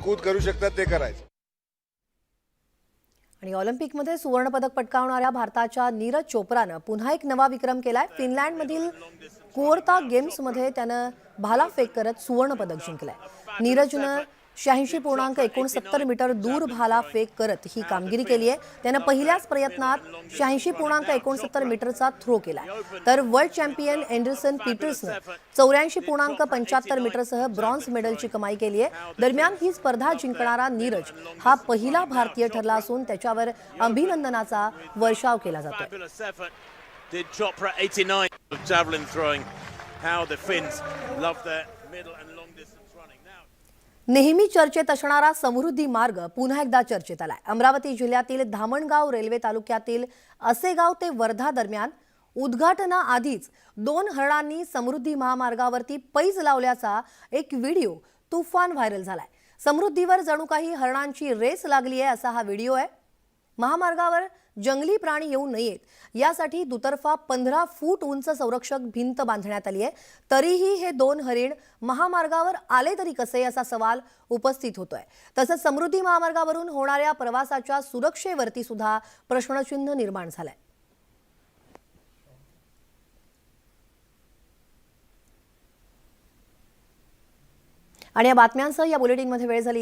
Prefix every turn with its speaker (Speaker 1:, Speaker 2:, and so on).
Speaker 1: उछलकूद करू शकतात ते करायचं.
Speaker 2: आणि ऑलिम्पिकमध्ये सुवर्णपदक पटकावणाऱ्या भारताच्या नीरज चोप्रानं पुन्हा एक नवा विक्रम केलाय. फिनलँडमधील कुओर्ता गेम्समध्ये त्यानं भालाफेक करत सुवर्णपदक जिंकलंय. नीरजनं शहाऐंशी पूर्णांक एकोणसत्तर मीटर दूर भाला फेक करत ही कामगिरी केली आहे. त्यानं पहिल्याच प्रयत्नात शहाऐंशी पूर्णांक एकोणसत्तर मीटरचा थ्रो केला. तर वर्ल्ड चॅम्पियन एंडरसन पीटर्सनं चौऱ्याऐंशी पूर्णांक पंच्याहत्तर मीटरसह ब्रॉन्झ मेडलची कमाई केली आहे. दरम्यान ही स्पर्धा जिंकणारा नीरज हा पहिला भारतीय ठरला असून त्याच्यावर अभिनंदनाचा वर्षाव केला
Speaker 3: जातो
Speaker 2: नेहमी चर्चेत असणारा समृद्धी मार्ग पुन्हा एकदा चर्चेत आलाय. अमरावती जिल्ह्यातील धामणगाव रेल्वे तालुक्यातील असेगाव ते वर्धा दरम्यान उद्घाटनाआधीच दोन हरणांनी समृद्धी महामार्गावरती पैज लावल्याचा एक व्हिडिओ तुफान व्हायरल झालाय. समृद्धीवर जणू काही हरणांची रेस लागली आहे असा हा व्हिडिओ आहे. महामार्गावर जंगली प्राणी येऊ नयेत. यासाठी दुतर्फा पंधरा फूट उंच संरक्षक भिंत बांधण्यात आली आहे. तरीही हे दोन हरिण महामार्गावर आले तरी कसे असा सवाल उपस्थित होतोय. तसंच समृद्धी महामार्गावरून होणाऱ्या प्रवासाच्या सुरक्षेवरती सुद्धा प्रश्नचिन्ह निर्माण झालंय. आणि या बातम्यांसह या बुलेटिनमध्ये वेळ झाली.